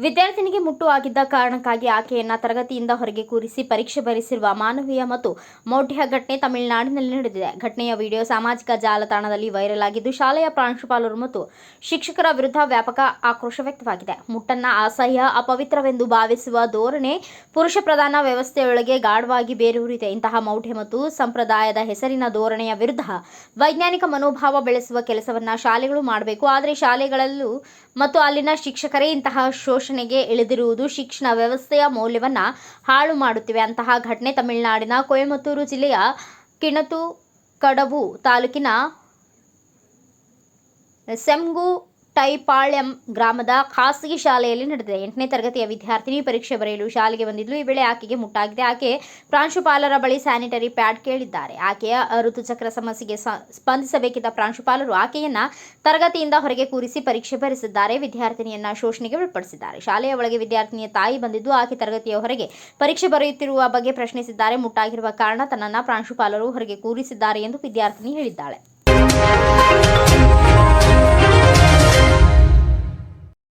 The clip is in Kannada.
ಮುಟ್ಟು ಆಗಿದ್ದ ಕಾರಣಕ್ಕಾಗಿ ಆಕೆಯನ್ನ ತರಗತಿಯಿಂದ ಹೊರಗೆ ಕೂರಿಸಿ ಪರೀಕ್ಷೆ ಬರೆಸಿರುವ ಮಾನವೀಯ ಮತ್ತು ಮೌಢ್ಯ ಘಟನೆ ತಮಿಳುನಾಡಿನಲ್ಲಿ ನಡೆದಿದೆ. ಘಟನೆಯ ವಿಡಿಯೋ ಸಾಮಾಜಿಕ ಜಾಲತಾಣದಲ್ಲಿ ವೈರಲ್ ಆಗಿದ್ದು, ಶಾಲೆಯ ಪ್ರಾಂಶುಪಾಲರು ಮತ್ತು ಶಿಕ್ಷಕರ ವಿರುದ್ಧ ವ್ಯಾಪಕ ಆಕ್ರೋಶ ವ್ಯಕ್ತವಾಗಿದೆ. ಮುಟ್ಟನ್ನ ಅಸಹ್ಯ, ಅಪವಿತ್ರವೆಂದು ಭಾವಿಸುವ ಧೋರಣೆ ಪುರುಷ ಪ್ರಧಾನ ವ್ಯವಸ್ಥೆಯೊಳಗೆ ಗಾಢವಾಗಿ ಬೇರೂರಿದೆ. ಇಂತಹ ಮೌಢ್ಯ ಮತ್ತು ಸಂಪ್ರದಾಯದ ಹೆಸರಿನ ಧೋರಣೆಯ ವಿರುದ್ಧ ವೈಜ್ಞಾನಿಕ ಮನೋಭಾವ ಬೆಳೆಸುವ ಕೆಲಸವನ್ನ ಶಾಲೆಗಳು ಮಾಡಬೇಕು. ಆದರೆ ಶಾಲೆಗಳಲ್ಲೂ ಮತ್ತು ಅಲ್ಲಿನ ಶಿಕ್ಷಕರೇ ಇಂತಹ ಶೋಷಣೆಗೆ ಇಳಿದಿರುವುದು ಶಿಕ್ಷಣ ವ್ಯವಸ್ಥೆಯ ಮೌಲ್ಯವನ್ನ ಹಾಳು ಮಾಡುತ್ತಿವೆ. ಅಂತಹ ಘಟನೆ ತಮಿಳುನಾಡಿನ ಕೊಯಮತ್ತೂರು ಜಿಲ್ಲೆಯ ಕಿಣತು ಕಡಬು ತಾಲೂಕಿನ ಸೆಮ್ಗು ಟೈಪಾಳ್ಯಂ ಗ್ರಾಮದ ಖಾಸಗಿ ಶಾಲೆಯಲ್ಲಿ ನಡೆದಿದೆ. ಎಂಟನೇ ತರಗತಿಯ ವಿದ್ಯಾರ್ಥಿನಿ ಪರೀಕ್ಷೆ ಬರೆಯಲು ಶಾಲೆಗೆ ಬಂದಿದ್ದು ಈ ವೇಳೆ ಆಕೆಗೆ ಮುಟ್ಟಾಗಿದೆ. ಆಕೆ ಪ್ರಾಂಶುಪಾಲರ ಬಳಿ ಸ್ಯಾನಿಟರಿ ಪ್ಯಾಡ್ ಕೇಳಿದ್ದಾರೆ. ಆಕೆಯ ಋತುಚಕ್ರ ಸಮಸ್ಯೆಗೆ ಸ್ಪಂದಿಸಬೇಕಿದ್ದ ಪ್ರಾಂಶುಪಾಲರು ಆಕೆಯನ್ನ ತರಗತಿಯಿಂದ ಹೊರಗೆ ಕೂರಿಸಿ ಪರೀಕ್ಷೆ ಬರೆಸಿದ್ದಾರೆ. ವಿದ್ಯಾರ್ಥಿನಿಯನ್ನ ಶೋಷಣೆಗೆ ಒಳಪಡಿಸಿದ್ದಾರೆ. ಶಾಲೆಯ ಒಳಗೆ ವಿದ್ಯಾರ್ಥಿನಿಯ ತಾಯಿ ಬಂದಿದ್ದು ಆಕೆ ತರಗತಿಯ ಹೊರಗೆ ಪರೀಕ್ಷೆ ಬರೆಯುತ್ತಿರುವ ಬಗ್ಗೆ ಪ್ರಶ್ನಿಸಿದ್ದಾರೆ. ಮುಟ್ಟಾಗಿರುವ ಕಾರಣ ತನ್ನನ್ನ ಪ್ರಾಂಶುಪಾಲರು ಹೊರಗೆ ಕೂರಿಸಿದ್ದಾರೆ ಎಂದು ವಿದ್ಯಾರ್ಥಿನಿ ಹೇಳಿದ್ದಾಳೆ.